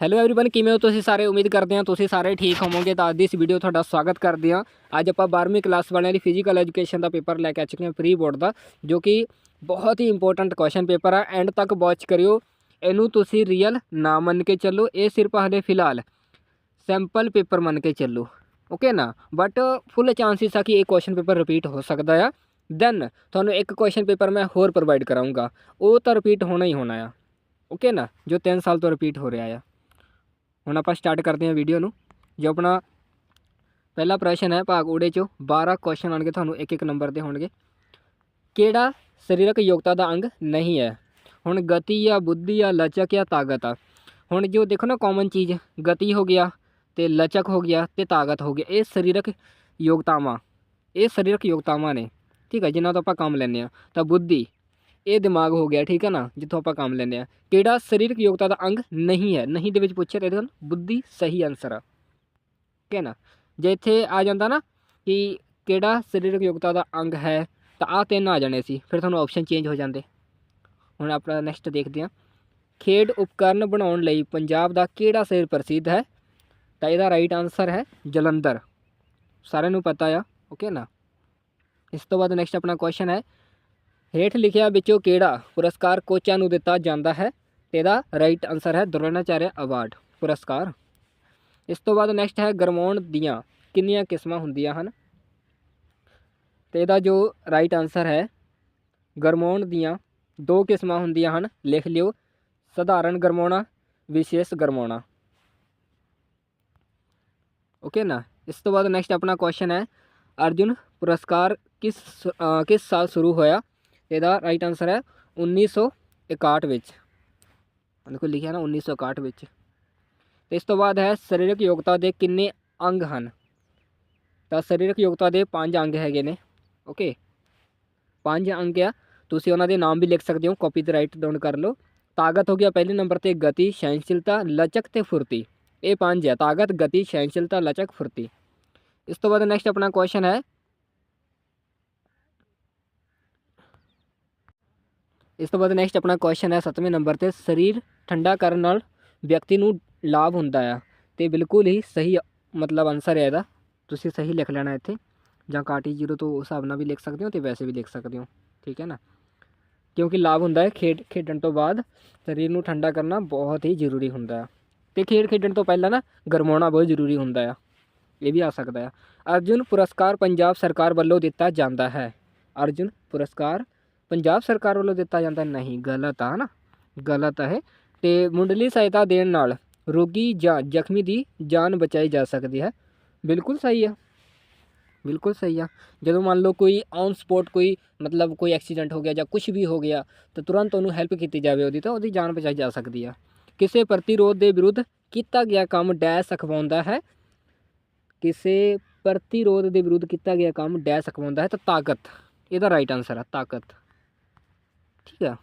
Hello everyone ਕਿਵੇਂ ਹੋ ਤੁਸੀਂ ਸਾਰੇ ਉਮੀਦ ਕਰਦੇ ਹਾਂ ਤੁਸੀਂ ਸਾਰੇ ਠੀਕ ਹੋਵੋਗੇ ਤਾਂ ਅੱਜ ਦੀ ਇਸ ਵੀਡੀਓ ਤੁਹਾਡਾ ਸਵਾਗਤ ਕਰਦੇ ਹਾਂ ਅੱਜ ਆਪਾਂ 12ਵੀਂ ਕਲਾਸ ਵਾਲਿਆਂ ਦੀ ਫਿਜ਼ੀਕਲ ਐਜੂਕੇਸ਼ਨ ਦਾ ਪੇਪਰ ਲੈ ਕੇ ਆ ਚੁੱਕੇ ਹਾਂ ਪ੍ਰੀ ਬੋਰਡ ਦਾ ਜੋ ਕਿ ਬਹੁਤ ਹੀ ਇੰਪੋਰਟੈਂਟ ਕੁਐਸਚਨ ਪੇਪਰ ਆ ਐਂਡ ਤੱਕ ਵਾਚ ਕਰਿਓ ਇਹਨੂੰ ਤੁਸੀਂ ਰੀਅਲ ਨਾ ਮੰਨ ਕੇ ਚੱਲੋ ਇਹ ਸਿਰਫ ਹਲੇ ਫਿਲਹਾਲ ਸੈਂਪਲ ਪੇਪਰ ਮੰਨ ਕੇ ਚੱਲੋ ਓਕੇ ਨਾ ਬਟ ਫੁੱਲ ਚਾਂਸਿਸ ਆ ਕਿ ਇਹ ਕੁਐਸਚਨ ਪੇਪਰ ਰਿਪੀਟ ਹੋ ਸਕਦਾ ਆ ਦੈਨ ਤੁਹਾਨੂੰ ਇੱਕ ਕੁਐਸਚਨ ਪੇਪਰ ਮੈਂ ਹੋਰ ਪ੍ਰੋਵਾਈਡ ਕਰਾਉਂਗਾ ਉਹ ਤਾਂ ਰਿਪੀਟ ਹੋਣਾ ਹੀ ਹੋਣਾ ਆ ਓਕੇ ਨਾ ਜੋ 3 ਸਾਲ ਤੋਂ ਰਿਪੀਟ ਹੋ ਰਿਹਾ ਆ ਹੁਣ ਆਪਾਂ ਸਟਾਰਟ ਕਰਦੇ ਹਾਂ ਵੀਡੀਓ ਨੂੰ। ਜੋ ਆਪਣਾ ਪਹਿਲਾ ਪ੍ਰਸ਼ਨ ਹੈ ਭਾਗ ਊੜੇ ਚੋਂ 12 ਕੁਐਸਚਨ ਆਣਗੇ ਤੁਹਾਨੂੰ ਇੱਕ ਇੱਕ ਨੰਬਰ ਦੇ ਹੋਣਗੇ। ਕਿਹੜਾ ਸਰੀਰਕ ਯੋਗਤਾ ਦਾ ਅੰਗ ਨਹੀਂ ਹੈ? ਹੁਣ ਗਤੀ ਜਾਂ ਬੁੱਧੀ ਜਾਂ ਲਚਕ ਜਾਂ ਤਾਕਤ ਆ। ਹੁਣ ਜੋ ਦੇਖੋ ਨਾ ਕਾਮਨ ਚੀਜ਼, ਗਤੀ ਹੋ ਗਿਆ ਤੇ ਲਚਕ ਹੋ ਗਿਆ ਤੇ ਤਾਕਤ ਹੋ ਗਿਆ। ਇਹ ਸਰੀਰਕ ਯੋਗਤਾਵਾਂ, ਇਹ ਸਰੀਰਕ ਯੋਗਤਾਵਾਂ ਨੇ। ਠੀਕ ਹੈ ਜਿਨ੍ਹਾਂ ਤੋਂ ਆਪਾਂ ਕੰਮ ਲੈਂਦੇ ਆ ਤਾਂ ਬੁੱਧੀ ਇਹ ਦਿਮਾਗ ਹੋ ਗਿਆ, ਠੀਕ ਹੈ ਨਾ, ਜਿੱਥੋਂ ਆਪਾਂ ਕੰਮ ਲੈਂਦੇ ਆ। ਕਿਹੜਾ ਸਰੀਰਕ ਯੋਗਤਾ ਦਾ ਅੰਗ ਨਹੀਂ ਹੈ? ਨਹੀਂ ਦੇ ਵਿੱਚ ਪੁੱਛਿਆ ਤਾਂ ਇਹਦੇ ਨਾਲ ਬੁੱਧੀ ਸਹੀ ਆਨਸਰ ਆ। ਠੀਕ ਹੈ ਨਾ? ਜੇ ਇੱਥੇ ਆ ਜਾਂਦਾ ਨਾ ਕਿ ਕਿਹੜਾ ਸਰੀਰਕ ਯੋਗਤਾ ਦਾ ਅੰਗ ਹੈ, ਤਾਂ ਆ ਤਿੰਨ ਆ ਜਾਣੇ ਸੀ। ਫਿਰ ਤੁਹਾਨੂੰ ਆਪਸ਼ਨ ਚੇਂਜ ਹੋ ਜਾਂਦੇ। ਹੁਣ ਆਪਣਾ ਨੈਕਸਟ ਦੇਖਦੇ ਹਾਂ। ਖੇਡ ਉਪਕਰਨ ਬਣਾਉਣ ਲਈ ਪੰਜਾਬ ਦਾ ਕਿਹੜਾ ਸ਼ਹਿਰ ਪ੍ਰਸਿੱਧ ਹੈ? ਤਾਂ ਇਹਦਾ ਰਾਈਟ ਆਨਸਰ ਹੈ ਜਲੰਧਰ। ਸਾਰਿਆਂ ਨੂੰ ਪਤਾ ਆ ਓਕੇ ਨਾ? ਇਸ ਤੋਂ ਬਾਅਦ ਨੈਕਸਟ ਆਪਣਾ ਕੁਐਸਚਨ ਹੈ ਹੇਠ ਲਿਖਿਆ ਵਿੱਚੋਂ ਕਿਹੜਾ ਪੁਰਸਕਾਰ ਕੋਚਾਂ ਨੂੰ ਦਿੱਤਾ ਜਾਂਦਾ ਹੈ? ਤੇ ਇਹਦਾ ਰਾਈਟ ਆਨਸਰ ਹੈ ਦਰੋਣਾਚਾਰਿਆ ਅਵਾਰਡ ਪੁਰਸਕਾਰ। ਇਸ ਤੋਂ ਬਾਅਦ ਨੈਕਸਟ ਹੈ ਗਰਮਾਉਣ ਦੀਆਂ ਕਿੰਨੀਆਂ ਕਿਸਮਾਂ ਹੁੰਦੀਆਂ ਹਨ? ਤੇ ਇਹਦਾ ਜੋ ਰਾਈਟ ਆਨਸਰ ਹੈ, ਗਰਮਾਉਣ ਦੀਆਂ ਦੋ ਕਿਸਮਾਂ ਹੁੰਦੀਆਂ ਹਨ, ਲਿਖ ਲਿਓ। ਸਧਾਰਨ ਗਰਮਾਉਣਾ, ਵਿਸ਼ੇਸ਼ ਗਰਮਾਉਣਾ। ਓਕੇ ਨਾ? ਇਸ ਤੋਂ ਬਾਅਦ ਨੈਕਸਟ ਆਪਣਾ ਕੁਐਸਚਨ ਹੈ, ਅਰਜੁਨ, ਪੁਰਸਕਾਰ ਕਿਸ ਕਿਸ ਸਾਲ ਸ਼ੁਰੂ ਹੋਇਆ? ਇਹਦਾ ਰਾਈਟ ਆਨਸਰ ਹੈ 1961 ਵਿੱਚ। ਦੇਖੋ ਲਿਖਿਆ ਨਾ 1961 ਵਿੱਚ। ਤੇ ਇਸ ਤੋਂ ਬਾਅਦ ਹੈ ਸਰੀਰਕ ਯੋਗਤਾ ਦੇ ਕਿੰਨੇ ਅੰਗ ਹਨ? ਤਾਂ ਸਰੀਰਕ ਯੋਗਤਾ ਦੇ ਪੰਜ ਅੰਗ ਹੈਗੇ ਨੇ ਓਕੇ ਪੰਜ ਅੰਗ ਆ, ਤੁਸੀਂ ਉਹਨਾਂ ਦੇ ਨਾਮ ਵੀ ਲਿਖ ਸਕਦੇ ਹੋ ਕਾਪੀ ਤੇ ਰਾਈਟ ਡਾਊਨ ਕਰ ਲਓ। ਤਾਕਤ ਹੋ ਗਿਆ ਪਹਿਲੇ ਨੰਬਰ ਤੇ ਗਤੀ, ਸਹਿਣਸ਼ੀਲਤਾ, ਲਚਕ ਤੇ ਫੁਰਤੀ। ਇਹ ਪੰਜ ਹੈ ਤਾਕਤ, ਗਤੀ, ਸਹਿਣਸ਼ੀਲਤਾ, ਲਚਕ, ਫੁਰਤੀ। ਇਸ ਤੋਂ ਬਾਅਦ ਨੈਕਸਟ ਆਪਣਾ ਕੁਐਸਚਨ ਹੈ ਇਸ ਤੋਂ ਬਾਅਦ ਨੈਕਸਟ ਆਪਣਾ ਕੁਐਸਚਨ ਹੈ 7ਵੇਂ ਨੰਬਰ ਤੇ, ਸਰੀਰ ਠੰਡਾ ਕਰਨ ਨਾਲ ਵਿਅਕਤੀ ਨੂੰ ਲਾਭ ਹੁੰਦਾ ਆ। ਤੇ ਬਿਲਕੁਲ ਹੀ ਸਹੀ ਮਤਲਬ ਆਨਸਰ ਹੈ ਇਹਦਾ। ਤੁਸੀਂ ਸਹੀ ਲਿਖ ਲੈਣਾ ਇੱਥੇ, ਜਾਂ ਕਾਟੀ ਜ਼ੀਰੋ ਤੋਂ ਉਸ ਹਿਸਾਬ ਨਾਲ ਵੀ ਲਿਖ ਸਕਦੇ ਹੋ ਤੇ ਵੈਸੇ ਵੀ ਲਿਖ ਸਕਦੇ ਹੋ, ਠੀਕ ਹੈ ਨਾ? ਕਿਉਂਕਿ ਲਾਭ ਹੁੰਦਾ ਹੈ ਖੇਡ, ਖੇਡਣ ਤੋਂ ਬਾਅਦ, ਸਰੀਰ ਨੂੰ ਠੰਡਾ ਕਰਨਾ ਬਹੁਤ ਹੀ ਜ਼ਰੂਰੀ ਹੁੰਦਾ ਹੈ ਤੇ ਖੇਡ ਖੇਡਣ ਤੋਂ ਪਹਿਲਾਂ ਨਾ, ਗਰਮਾਉਣਾ ਬਹੁਤ ਜ਼ਰੂਰੀ ਹੁੰਦਾ ਆ। ਇਹ ਵੀ ਆ ਸਕਦਾ ਆ। ਅਰਜੁਨ ਪੁਰਸਕਾਰ ਪੰਜਾਬ ਸਰਕਾਰ ਵੱਲੋਂ ਦਿੱਤਾ ਜਾਂਦਾ ਹੈ। ਅਰਜੁਨ ਪੁਰਸਕਾਰ ਪੰਜਾਬ ਸਰਕਾਰ ਵੱਲੋਂ ਦਿੱਤਾ ਜਾਂਦਾ ਨਹੀਂ, ਗਲਤ ਆ ਨਾ, ਗਲਤ ਹੈ ਤੇ ਮੁੰਡਲੀ ਸਹਾਇਤਾ ਦੇਣ ਨਾਲ ਰੋਗੀ ਜਾਂ ਜ਼ਖਮੀ ਦੀ ਜਾਨ ਬਚਾਈ ਜਾ ਸਕਦੀ ਹੈ। ਬਿਲਕੁਲ ਸਹੀ ਆ, ਬਿਲਕੁਲ ਸਹੀ ਆ। ਜਦੋਂ ਮੰਨ ਲਓ ਕੋਈ ਔਨ ਸਪੋਟ ਕੋਈ ਮਤਲਬ ਕੋਈ ਐਕਸੀਡੈਂਟ ਹੋ ਗਿਆ ਜਾਂ ਕੁਝ ਵੀ ਹੋ ਗਿਆ, ਤਾਂ ਤੁਰੰਤ ਉਹਨੂੰ ਹੈਲਪ ਕੀਤੀ ਜਾਵੇ ਉਹਦੀ, ਤਾਂ ਉਹਦੀ ਜਾਨ ਬਚਾਈ ਜਾ ਸਕਦੀ ਆ। ਕਿਸੇ ਪ੍ਰਤੀਰੋਧ ਦੇ ਵਿਰੁੱਧ ਕੀਤਾ ਗਿਆ ਕੰਮ ਡੈਸ਼ ਅਖਵਾਉਂਦਾ ਹੈ। ਕਿਸੇ ਪ੍ਰਤੀਰੋਧ ਦੇ ਵਿਰੁੱਧ ਕੀਤਾ ਗਿਆ ਕੰਮ ਡੈਸ਼ ਅਖਵਾਉਂਦਾ ਹੈ ਤਾਂ ਤਾਕਤ, ਇਹਦਾ ਰਾਈਟ ਆਨਸਰ ਹੈ ਤਾਕਤ। ਠੀਕ ਆ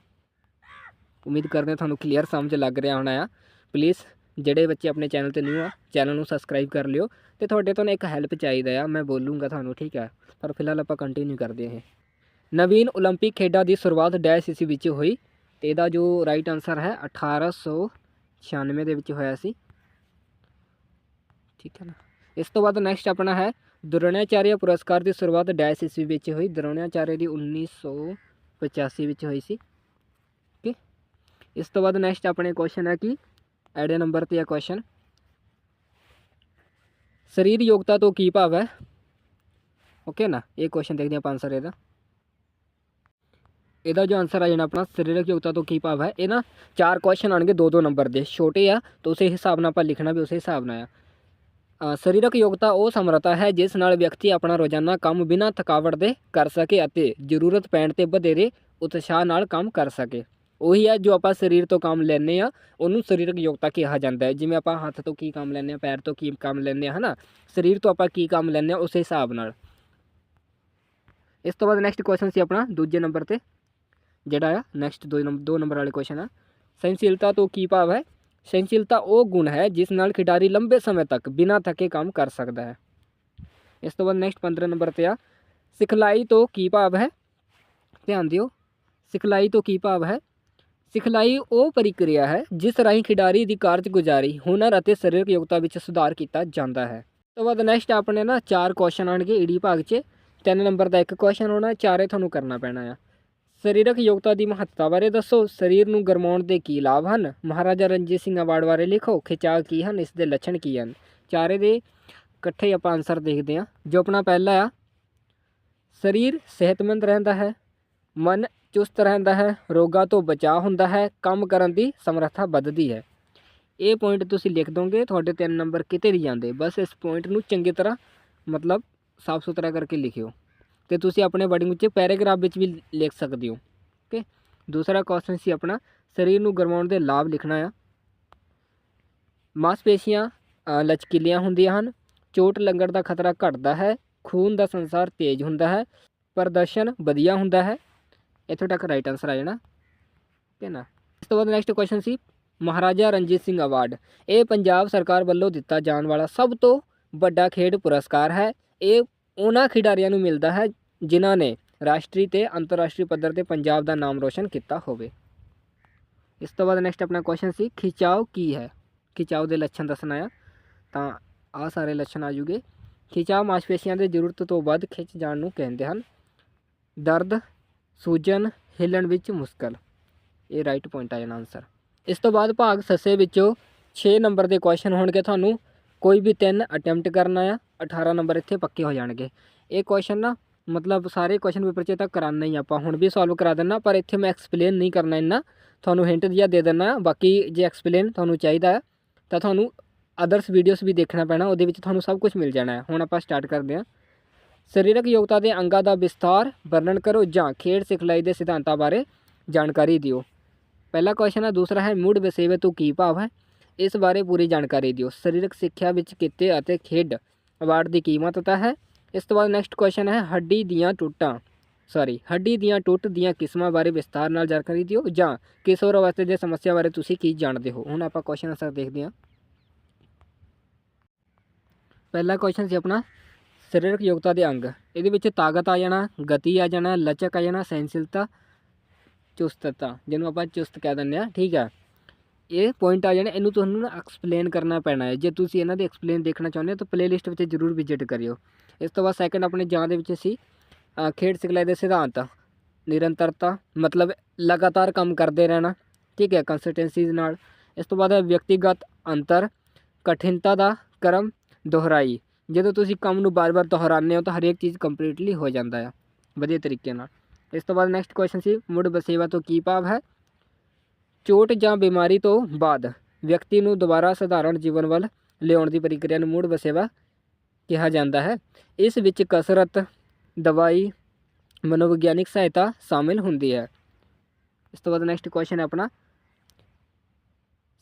ਉਮੀਦ ਕਰਦੇ ਹਾਂ ਤੁਹਾਨੂੰ ਕਲੀਅਰ ਸਮਝ ਲੱਗ ਰਿਹਾ ਹੋਣਾ ਆ ਪਲੀਜ਼ ਜਿਹੜੇ ਬੱਚੇ ਆਪਣੇ ਚੈਨਲ ਤੇ ਨਿਊ ਆ ਚੈਨਲ ਨੂੰ ਸਬਸਕ੍ਰਾਈਬ ਕਰ ਲਿਓ ਤੇ ਤੁਹਾਡੇ ਤੋਂ ਨਾ ਇੱਕ ਹੈਲਪ ਚਾਹੀਦਾ ਆ ਮੈਂ ਬੋਲੂੰਗਾ ਤੁਹਾਨੂੰ ਠੀਕ ਆ ਪਰ ਫਿਲਹਾਲ ਆਪਾਂ ਕੰਟੀਨਿਊ ਕਰਦੇ ਹਾਂ ਇਹ ਨਵੀਨ 올림픽 ਖੇਡਾਂ ਦੀ ਸ਼ੁਰੂਆਤ ਡੈਸ਼ ਇਸੀ ਵਿੱਚ ਹੋਈ ਤੇ ਇਹਦਾ ਜੋ ਰਾਈਟ ਆਨਸਰ ਹੈ 1896 ਦੇ ਵਿੱਚ ਹੋਇਆ ਸੀ ਠੀਕ ਹੈ ਨਾ ਇਸ ਤੋਂ ਬਾਅਦ ਨੈਕਸਟ ਆਪਣਾ ਹੈ ਦਰੋਣਾਚਾਰਿਆ ਪੁਰਸਕਾਰ ਦੀ ਸ਼ੁਰੂਆਤ ਡੈਸ਼ ਇਸਵੀ ਵਿੱਚ ਹੋਈ ਦਰੋਣਾਚਾਰਿਆ ਦੀ 1985 ਵਿੱਚ ਹੋਈ ਸੀ। ਓਕੇ ਇਸ ਤੋਂ ਬਾਅਦ ਨੈਕਸਟ ਆਪਣੇ ਕੁਐਸਚਨ ਹੈ ਕਿ ਐਡੇ ਨੰਬਰ ਤੇ ਆ ਕੁਐਸਚਨ ਸਰੀਰ ਯੋਗਤਾ ਤੋਂ ਕੀ ਭਾਵ ਹੈ? ਓਕੇ ਨਾ? ਇਹ ਕੁਐਸਚਨ ਦੇਖਦੇ ਆਪਾਂ ਆਨਸਰ ਇਹਦਾ। ਇਹਦਾ ਜੋ ਆਨਸਰ ਆ ਜਾਣਾ ਆਪਣਾ, ਸਰੀਰਕ ਯੋਗਤਾ ਤੋਂ ਕੀ ਭਾਵ ਹੈ? ਇਹ ਨਾ ਚਾਰ ਕੁਐਸਚਨ ਆਣਗੇ ਦੋ ਦੋ ਨੰਬਰ ਦੇ। ਛੋਟੇ ਆ, ਤਾਂ ਉਸੇ ਹਿਸਾਬ ਨਾਲ ਆਪਾਂ ਲਿਖਣਾ ਵੀ ਉਸੇ ਹਿਸਾਬ ਨਾਲ ਆ। ਸਰੀਰਕ ਯੋਗਤਾ ਉਹ ਸਮਰੱਥਾ ਹੈ ਜਿਸ ਨਾਲ ਵਿਅਕਤੀ ਆਪਣਾ ਰੋਜ਼ਾਨਾ ਕੰਮ ਬਿਨਾਂ ਥਕਾਵਟ ਦੇ ਕਰ ਸਕੇ ਅਤੇ ਜ਼ਰੂਰਤ ਪੈਣ ਤੇ ਵਧੇਰੇ ਉਤਸ਼ਾਹ ਨਾਲ ਕੰਮ ਕਰ ਸਕੇ। ਉਹੀ ਆ ਜੋ ਆਪਾਂ ਸਰੀਰ ਤੋਂ ਕੰਮ ਲੈਂਦੇ ਆ ਉਹਨੂੰ ਸਰੀਰਕ ਯੋਗਤਾ ਕਿਹਾ ਜਾਂਦਾ ਹੈ। ਜਿਵੇਂ ਆਪਾਂ ਹੱਥ ਤੋਂ ਕੀ ਕੰਮ ਲੈਂਦੇ ਆ ਪੈਰ ਤੋਂ ਕੀ ਕੰਮ ਲੈਂਦੇ ਆ ਹਨਾ? ਸਰੀਰ ਤੋਂ ਆਪਾਂ ਕੀ ਕੰਮ ਲੈਂਦੇ ਆ ਉਸੇ ਹਿਸਾਬ ਨਾਲ। ਇਸ ਤੋਂ ਬਾਅਦ ਨੈਕਸਟ ਕੁਐਸਚਨ ਸੀ ਆਪਣਾ, ਦੂਜੇ ਨੰਬਰ ਤੇ, ਜਿਹੜਾ ਆ ਨੈਕਸਟ ਦੋ ਨੰਬਰ ਦੋ ਨੰਬਰ ਵਾਲੇ ਕੁਐਸਚਨ ਆ। ਸਹਿਨਸ਼ੀਲਤਾ ਤੋਂ ਕੀ ਭਾਵ ਹੈ? ਸਹਿਨਸ਼ੀਲਤਾ ਉਹ ਗੁਣ ਹੈ ਜਿਸ ਨਾਲ ਖਿਡਾਰੀ ਲੰਬੇ ਸਮੇਂ ਤੱਕ ਬਿਨਾਂ ਥੱਕੇ ਕੰਮ ਕਰ ਸਕਦਾ ਹੈ। ਇਸ ਤੋਂ ਬਾਅਦ ਨੈਕਸਟ 15 ਨੰਬਰ ਤੇ ਆ। ਸਿਖਲਾਈ ਤੋਂ ਕੀ ਭਾਵ ਹੈ? ਧਿਆਨ ਦਿਓ, ਸਿਖਲਾਈ ਤੋਂ ਕੀ ਭਾਵ ਹੈ? ਸਿਖਲਾਈ ਉਹ ਪ੍ਰਕਿਰਿਆ ਹੈ ਜਿਸ ਰਾਹੀਂ ਖਿਡਾਰੀ ਦੀ ਕਾਰਜਗੁਜ਼ਾਰੀ, ਹੁਨਰ ਅਤੇ ਸਰੀਰਕ ਯੋਗਤਾ ਵਿੱਚ ਸੁਧਾਰ ਕੀਤਾ ਜਾਂਦਾ ਹੈ। ਉਸ ਤੋਂ ਬਾਅਦ ਨੈਕਸਟ ਆਪਣੇ ਨਾ ਚਾਰ ਕੁਐਸਚਨ ਆਣਗੇ ਈਡੀ ਭਾਗ 'ਚ। ਤਿੰਨ ਨੰਬਰ ਦਾ ਇੱਕ ਕੁਐਸਚਨ ਹੋਣਾ ਚਾਰੇ ਤੁਹਾਨੂੰ ਕਰਨਾ ਪੈਣਾ ਆ। ਸਰੀਰਕ ਯੋਗਤਾ ਦੀ ਮਹੱਤਤਾ ਬਾਰੇ ਦੱਸੋ। ਸਰੀਰ ਨੂੰ ਗਰਮਾਉਣ ਦੇ ਕੀ ਲਾਭ ਹਨ? ਮਹਾਰਾਜਾ ਰਣਜੀਤ ਸਿੰਘ ਅਵਾਰਡ ਬਾਰੇ ਲਿਖੋ। ਖਿਚਾਅ ਕੀ ਹਨ? ਇਸ ਦੇ ਲੱਛਣ ਕੀ ਹਨ? ਚਾਰੇ ਦੇ ਇਕੱਠੇ ਆਪਾਂ ਆਨਸਰ ਦੇਖਦੇ ਹਾਂ। ਜੋ ਆਪਣਾ ਪਹਿਲਾ ਆ, ਸਰੀਰ ਸਿਹਤਮੰਦ ਰਹਿੰਦਾ ਹੈ, ਮਨ ਚੁਸਤ ਰਹਿੰਦਾ ਹੈ, ਰੋਗਾਂ ਤੋਂ ਬਚਾਅ ਹੁੰਦਾ ਹੈ, ਕੰਮ ਕਰਨ ਦੀ ਸਮਰੱਥਾ ਵੱਧਦੀ ਹੈ। ਇਹ ਪੁਆਇੰਟ ਤੁਸੀਂ ਲਿਖ ਦੋਗੇ, ਤੁਹਾਡੇ ਤਿੰਨ ਨੰਬਰ ਕਿਤੇ ਨਹੀਂ ਜਾਂਦੇ। ਬਸ ਇਸ ਪੁਆਇੰਟ ਨੂੰ ਚੰਗੀ ਤਰ੍ਹਾਂ ਮਤਲਬ ਸਾਫ਼ ਸੁਥਰਾ ਕਰਕੇ ਲਿਖਿਓ। ਤੇ ਤੁਸੀਂ ਆਪਣੇ ਵਰਡਿੰਗ ਵਿੱਚ ਪੈਰਾਗ੍ਰਾਫ ਵਿੱਚ ਵੀ ਲਿਖ ਸਕਦੇ ਹੋ ਓਕੇ ਦੂਸਰਾ ਕੁਐਸਚਨ ਸੀ ਆਪਣਾ, ਸਰੀਰ ਨੂੰ ਗਰਮਾਉਣ ਦੇ ਲਾਭ ਲਿਖਣਾ ਆ। ਮਾਸਪੇਸ਼ੀਆਂ ਲਚਕੀਲੀਆਂ ਹੁੰਦੀਆਂ ਹਨ, ਚੋਟ ਲੱਗਣ ਦਾ ਖਤਰਾ ਘਟਦਾ ਹੈ, ਖੂਨ ਦਾ ਸੰਸਾਰ ਤੇਜ਼ ਹੁੰਦਾ ਹੈ, ਪ੍ਰਦਰਸ਼ਨ ਵਧੀਆ ਹੁੰਦਾ ਹੈ। ਇੱਥੋਂ ਤੱਕ ਰਾਈਟ ਆਨਸਰ ਆ ਜਾਣਾ ਠੀਕ ਹੈ ਨਾ? ਇਸ ਤੋਂ ਬਾਅਦ ਨੈਕਸਟ ਕੁਐਸਚਨ ਸੀ, ਮਹਾਰਾਜਾ ਰਣਜੀਤ ਸਿੰਘ ਅਵਾਰਡ ਇਹ ਪੰਜਾਬ ਸਰਕਾਰ ਵੱਲੋਂ ਦਿੱਤਾ ਜਾਣ ਵਾਲਾ ਸਭ ਤੋਂ ਵੱਡਾ ਖੇਡ ਪੁਰਸਕਾਰ ਹੈ, ਇਹ ਉਹਨਾਂ ਖਿਡਾਰੀਆਂ ਨੂੰ ਮਿਲਦਾ ਹੈ ਜਿਨ੍ਹਾਂ ਨੇ ਰਾਸ਼ਟਰੀ ਤੇ ਅੰਤਰਰਾਸ਼ਟਰੀ ਪੱਧਰ ਤੇ ਪੰਜਾਬ ਦਾ ਨਾਮ ਰੋਸ਼ਨ ਕੀਤਾ ਹੋਵੇ। ਇਸ ਤੋਂ ਬਾਅਦ ਨੈਕਸਟ ਆਪਣਾ ਕੁਐਸਚਨ ਸੀ, ਖਿਚਾਓ ਕੀ ਹੈ? ਖਿਚਾਓ ਦੇ ਲੱਛਣ ਦੱਸਣਾ ਆ। ਤਾਂ ਆਹ ਸਾਰੇ ਲੱਛਣ ਆ ਜੂਗੇ। ਖਿਚਾਓ ਮਾਸਪੇਸ਼ੀਆਂ ਦੇ ਜ਼ਰੂਰਤ ਤੋਂ ਵੱਧ ਖਿੱਚ ਜਾਣ ਨੂੰ ਕਹਿੰਦੇ ਹਨ। ਦਰਦ, ਸੂਜਨ, ਹਿੱਲਣ ਵਿੱਚ ਮੁਸ਼ਕਲ। ਇਹ ਰਾਈਟ ਪੁਆਇੰਟ ਆ ਜਾਣਾ ਆਨਸਰ ਇਸ ਤੋਂ ਬਾਅਦ ਭਾਗ ਸੱਸੇ ਵਿੱਚੋਂ 6 ਨੰਬਰ ਦੇ ਕੁਐਸਚਨ ਹੋਣਗੇ ਤੁਹਾਨੂੰ। ਕੋਈ ਵੀ ਤਿੰਨ ਅਟੈਂਪਟ ਕਰਨਾ ਆ 18 ਨੰਬਰ ਇੱਥੇ ਪੱਕੇ ਹੋ ਜਾਣਗੇ। ਇਹ ਕੁਐਸਚਨ ਨਾ, ਮਤਲਬ ਸਾਰੇ ਕੁਐਸਚਨ ਪੇਪਰ 'ਚ ਤਾਂ ਕਰਾਨਾ ਹੀ ਆਪਾਂ ਹੁਣ ਵੀ ਸੋਲਵ ਕਰਾ ਦਿੰਨਾ, ਪਰ ਇੱਥੇ ਮੈਂ ਐਕਸਪਲੇਨ ਨਹੀਂ ਕਰਨਾ ਇੰਨਾ। ਤੁਹਾਨੂੰ ਹਿੰਟ ਜਿਹਾ ਦੇ ਦਿੰਨਾ, ਬਾਕੀ ਜੇ ਐਕਸਪਲੇਨ ਤੁਹਾਨੂੰ ਚਾਹੀਦਾ ਹੈ, ਤਾਂ ਤੁਹਾਨੂੰ ਅਦਰਸ ਵੀਡੀਓਜ਼ ਵੀ ਦੇਖਣਾ ਪੈਣਾ, ਉਹਦੇ ਵਿੱਚ ਤੁਹਾਨੂੰ ਸਭ ਕੁਝ ਮਿਲ ਜਾਣਾ ਹੈ। ਹੁਣ ਆਪਾਂ ਸਟਾਰਟ ਕਰਦੇ ਹਾਂ। ਸਰੀਰਕ ਯੋਗਤਾ ਦੇ ਅੰਗਾਂ ਦਾ ਵਿਸਥਾਰ, ਵਰਣਨ ਕਰੋ ਜਾਂ ਖੇਡ ਸਿਖਲਾਈ ਦੇ ਸਿਧਾਂਤਾਂ ਬਾਰੇ ਜਾਣਕਾਰੀ ਦਿਓ। ਪਹਿਲਾ ਕੁਐਸਚਨ ਹੈ ਦੂਸਰਾ ਹੈ ਮੁੱਢ ਵਸੇਵੇ ਤੋਂ ਕੀ ਭਾਵ ਹੈ? ਇਸ ਬਾਰੇ ਪੂਰੀ ਜਾਣਕਾਰੀ ਦਿਓ। ਸਰੀਰਕ ਸਿੱਖਿਆ ਵਿੱਚ ਕਿੱਤੇ ਅਤੇ ਖੇਡ ਅਵਾਰਡ ਦੀ ਕੀਮਤ ਮਹੱਤਤਾ ਹੈ। ਇਸ ਤੋਂ ਬਾਅਦ ਨੈਕਸਟ ਕੁਐਸਚਨ ਹੈ, ਹੱਡੀ ਦੀਆਂ ਟੁੱਟਾਂ। ਸੌਰੀ ਹੱਡੀ ਦੀਆਂ ਟੁੱਟ ਦੀਆਂ ਕਿਸਮਾਂ ਬਾਰੇ ਵਿਸਥਾਰ ਨਾਲ ਜਾਣਕਾਰੀ ਦਿਓ ਜਾਂ ਕਿਸ਼ੋਰ ਅਵਸਥੇ ਦੀਆਂ ਸਮੱਸਿਆ ਬਾਰੇ ਤੁਸੀਂ ਕੀ ਜਾਣਦੇ ਹੋ? ਹੁਣ ਆਪਾਂ ਕੁਐਸਚਨ ਆਨਸਰ ਦੇਖਦੇ ਹਾਂ। ਪਹਿਲਾ ਕੁਐਸਚਨ ਸੀ ਆਪਣਾ, ਸਰੀਰਕ ਯੋਗਤਾ ਦੇ ਅੰਗ। ਇਹਦੇ ਵਿੱਚ ਤਾਕਤ ਆ ਜਾਣਾ, ਗਤੀ ਆ ਜਾਣਾ, ਲਚਕ ਆ ਜਾਣਾ ਸਹਿਨਸ਼ੀਲਤਾ ਚੁਸਤਤਾ, ਜਿਹਨੂੰ ਆਪਾਂ ਚੁਸਤ ਕਹਿ ਦਿੰਦੇ ਆ ਠੀਕ ਹੈ ਇਹ ਪੁਆਇੰਟ ਆ ਜਾਣੇ, ਇਹਨੂੰ ਤੁਹਾਨੂੰ ਨਾ ਐਕਸਪਲੇਨ ਕਰਨਾ ਪੈਣਾ ਹੈ। ਜੇ ਤੁਸੀਂ ਇਹਨਾਂ ਦੇ ਐਕਸਪਲੇਨ ਦੇਖਣਾ ਚਾਹੁੰਦੇ ਹੋ, ਤਾਂ ਪਲੇਲਿਸਟ ਵਿੱਚ ਜਰੂਰ ਵਿਜ਼ਿਟ ਕਰਿਓ। ਇਸ ਤੋਂ ਬਾਅਦ ਸੈਕੰਡ ਆਪਣੇ ਜਾਂ ਦੇ ਵਿੱਚ ਸੀ ਖੇਡ ਸਿਖਲਾਈ ਦੇ ਸਿਧਾਂਤ, ਨਿਰੰਤਰਤਾ, ਮਤਲਬ ਲਗਾਤਾਰ ਕੰਮ ਕਰਦੇ ਰਹਿਣਾ, ਠੀਕ ਹੈ ਕੰਸਿਸਟੈਂਸੀ ਨਾਲ। ਇਸ ਤੋਂ ਬਾਅਦ ਹੈ ਵਿਅਕਤੀਗਤ ਅੰਤਰ, ਕਠਿਨਤਾ ਦਾ ਕਰਮ, ਦੁਹਰਾਈ। ਜਦੋਂ ਤੁਸੀਂ ਕੰਮ ਨੂੰ ਬਾਰ-ਬਾਰ ਦੁਹਰਾਉਂਦੇ ਹੋ, ਤਾਂ ਹਰੇਕ ਚੀਜ਼ ਕੰਪਲੀਟਲੀ ਹੋ ਜਾਂਦਾ ਹੈ। ਵਧੀਆ ਤਰੀਕੇ ਨਾਲ। ਇਸ ਤੋਂ ਬਾਅਦ ਨੈਕਸਟ ਕੁਐਸਚਨ ਸੀ, ਮੁੜ ਬਸੇਵਾ ਤੋਂ ਕੀ ਭਾਵ ਹੈ? ਚੋਟ ਜਾਂ ਬਿਮਾਰੀ ਤੋਂ ਬਾਅਦ ਵਿਅਕਤੀ ਨੂੰ ਦੁਬਾਰਾ ਸਧਾਰਨ ਜੀਵਨ ਵੱਲ ਲਿਆਉਣ ਦੀ ਪ੍ਰਕਿਰਿਆ ਨੂੰ ਮੂੜ ਵਸੇਵਾ ਕਿਹਾ ਜਾਂਦਾ ਹੈ। ਇਸ ਵਿੱਚ ਕਸਰਤ, ਦਵਾਈ, ਮਨੋਵਿਗਿਆਨਿਕ ਸਹਾਇਤਾ ਸ਼ਾਮਿਲ ਹੁੰਦੀ ਹੈ। ਇਸ ਤੋਂ ਬਾਅਦ ਨੈਕਸਟ ਕੁਐਸਚਨ ਹੈ ਆਪਣਾ।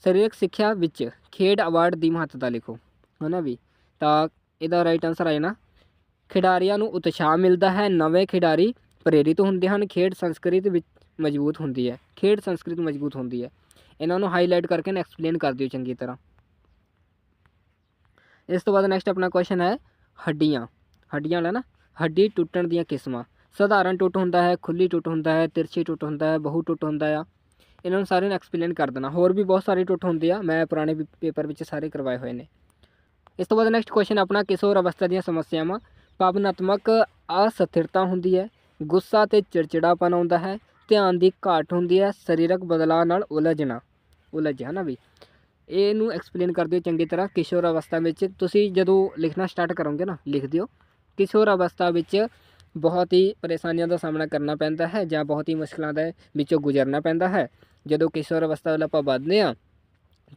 ਸਰੀਰਕ ਸਿੱਖਿਆ ਵਿੱਚ ਖੇਡ ਅਵਾਰਡ ਦੀ ਮਹੱਤਤਾ ਲਿਖੋ। ਹੈ ਨਾ ਵੀ? ਤਾਂ ਇਹਦਾ ਰਾਈਟ ਆਨਸਰ ਆਏ ਨਾ ਖਿਡਾਰੀਆਂ ਨੂੰ ਉਤਸ਼ਾਹ ਮਿਲਦਾ ਹੈ। ਨਵੇਂ ਖਿਡਾਰੀ ਪ੍ਰੇਰਿਤ ਹੁੰਦੇ ਹਨ। ਖੇਡ ਸੰਸਕ੍ਰਿਤ ਵਿੱਚ ਮਜ਼ਬੂਤ ਹੁੰਦੀ ਹੈ, ਖੇਡ ਸੰਸਕ੍ਰਿਤ ਮਜ਼ਬੂਤ ਹੁੰਦੀ ਹੈ। ਇਹਨਾਂ ਨੂੰ ਹਾਈਲਾਈਟ ਕਰਕੇ ਨਾ ਐਕਸਪਲੇਨ ਕਰ ਦਿਓ ਚੰਗੀ ਤਰ੍ਹਾਂ। ਇਸ ਤੋਂ ਬਾਅਦ ਨੈਕਸਟ ਆਪਣਾ ਕੁਐਸਚਨ ਹੈ, ਹੱਡੀਆਂ। ਹੱਡੀਆਂ ਵਾਲਾ ਨਾ, ਹੱਡੀ ਟੁੱਟਣ ਦੀਆਂ ਕਿਸਮਾਂ। ਸਧਾਰਨ ਟੁੱਟ ਹੁੰਦਾ ਹੈ, ਖੁੱਲੀ ਟੁੱਟ ਹੁੰਦਾ ਹੈ, ਤਿਰਛੀ ਟੁੱਟ ਹੁੰਦਾ ਹੈ, ਬਹੁ ਟੁੱਟ ਹੁੰਦਾ ਆ। ਇਹਨਾਂ ਨੂੰ ਸਾਰਿਆਂ ਨੂੰ ਐਕਸਪਲੇਨ ਕਰ ਦੇਣਾ। ਹੋਰ ਵੀ ਬਹੁਤ ਸਾਰੇ ਟੁੱਟ ਹੁੰਦੇ ਆ, ਮੈਂ ਪੁਰਾਣੇ ਪੇਪਰ ਵਿੱਚ ਸਾਰੇ ਕਰਵਾਏ ਹੋਏ ਨੇ। ਇਸ ਤੋਂ ਬਾਅਦ ਨੈਕਸਟ ਕੁਐਸਚਨ ਆਪਣਾ ਕਿਸ਼ੋਰ ਅਵਸਥਾ ਦੀਆਂ ਸਮੱਸਿਆਵਾਂ? ਭਾਵਨਾਤਮਕ ਅਸਥਿਰਤਾ ਹੁੰਦੀ ਹੈ, ਗੁੱਸਾ ਤੇ ਚਿੜਚਿੜਾਪਨ ਆਉਂਦਾ ਹੈ ਧਿਆਨ ਦੀ ਘਾਟ ਹੁੰਦੀ ਹੈ, ਸਰੀਰਕ ਬਦਲਾਅ ਨਾਲ ਉਲਝਣਾ। ਉਲਝ ਹੈ ਨਾ ਵੀ? ਇਹਨੂੰ ਐਕਸਪਲੇਨ ਕਰ ਦਿਓ ਚੰਗੀ ਤਰ੍ਹਾਂ ਕਿਸ਼ੋਰ ਅਵਸਥਾ ਵਿੱਚ। ਤੁਸੀਂ ਜਦੋਂ ਲਿਖਣਾ ਸਟਾਰਟ ਕਰੋਗੇ ਨਾ, ਲਿਖ ਦਿਓ। ਕਿਸ਼ੋਰ ਅਵਸਥਾ ਵਿੱਚ ਬਹੁਤ ਹੀ ਪਰੇਸ਼ਾਨੀਆਂ ਦਾ ਸਾਹਮਣਾ ਕਰਨਾ ਪੈਂਦਾ ਹੈ ਜਾਂ ਬਹੁਤ ਹੀ ਮੁਸ਼ਕਲਾਂ ਦੇ ਵਿੱਚੋਂ ਗੁਜ਼ਰਨਾ ਪੈਂਦਾ ਹੈ। ਜਦੋਂ ਕਿਸ਼ੋਰ ਅਵਸਥਾ ਵੱਲ ਆਪਾਂ ਵੱਧਦੇ ਹਾਂ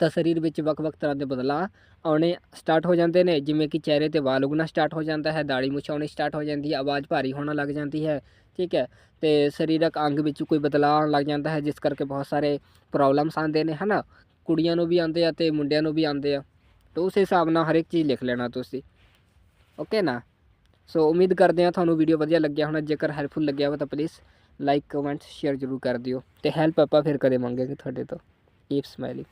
ਤਾਂ ਸਰੀਰ ਵਿੱਚ ਵੱਖ-ਵੱਖ ਤਰ੍ਹਾਂ ਦੇ ਬਦਲਾਅ ਆਉਣੇ ਸਟਾਰਟ ਹੋ ਜਾਂਦੇ ਨੇ, ਜਿਵੇਂ ਕਿ ਚਿਹਰੇ ਤੇ ਵਾਲ ਉਗਣਾ ਸਟਾਰਟ ਹੋ ਜਾਂਦਾ ਹੈ ਦਾੜੀ ਮੁੱਛ ਆਉਣੀ ਸਟਾਰਟ ਹੋ ਜਾਂਦੀ ਹੈ, ਆਵਾਜ਼ ਭਾਰੀ ਹੋਣਾ ਲੱਗ ਜਾਂਦੀ ਹੈ, ਠੀਕ ਹੈ, ਤੇ ਸਰੀਰਕ ਅੰਗ ਵਿੱਚ ਕੋਈ ਬਦਲਾਅ ਆਉਣ ਲੱਗ ਜਾਂਦਾ ਹੈ, ਜਿਸ ਕਰਕੇ ਬਹੁਤ ਸਾਰੇ ਪ੍ਰੋਬਲਮਸ ਆਉਂਦੇ ਨੇ, ਹਨਾ, ਕੁੜੀਆਂ ਨੂੰ ਵੀ ਆਉਂਦੇ ਆ ਤੇ ਮੁੰਡਿਆਂ ਨੂੰ ਵੀ ਆਉਂਦੇ ਆ, ਤਾਂ ਉਸ ਹਿਸਾਬ ਨਾਲ ਹਰ ਇੱਕ ਚੀਜ਼ ਲਿਖ ਲੈਣਾ ਤੁਸੀਂ ਓਕੇ ਨਾ? ਸੋ ਉਮੀਦ ਕਰਦੇ ਹਾਂ ਤੁਹਾਨੂੰ ਵੀਡੀਓ ਵਧੀਆ ਲੱਗਿਆ ਹੋਣਾ, ਜੇਕਰ ਹੈਲਪਫੁਲ ਲੱਗਿਆ ਹੋ ਤਾਂ ਪਲੀਜ਼ ਲਾਈਕ ਕਮੈਂਟ ਸ਼ੇਅਰ ਜ਼ਰੂਰ ਕਰ ਦਿਓ, ਤੇ ਹੈਲਪ ਆਪਾਂ ਫਿਰ ਕਦੇ ਮੰਗਾਂਗੇ ਤੁਹਾਡੇ ਤੋਂ ਕੀਪ ਸਮਾਈਲਿੰਗ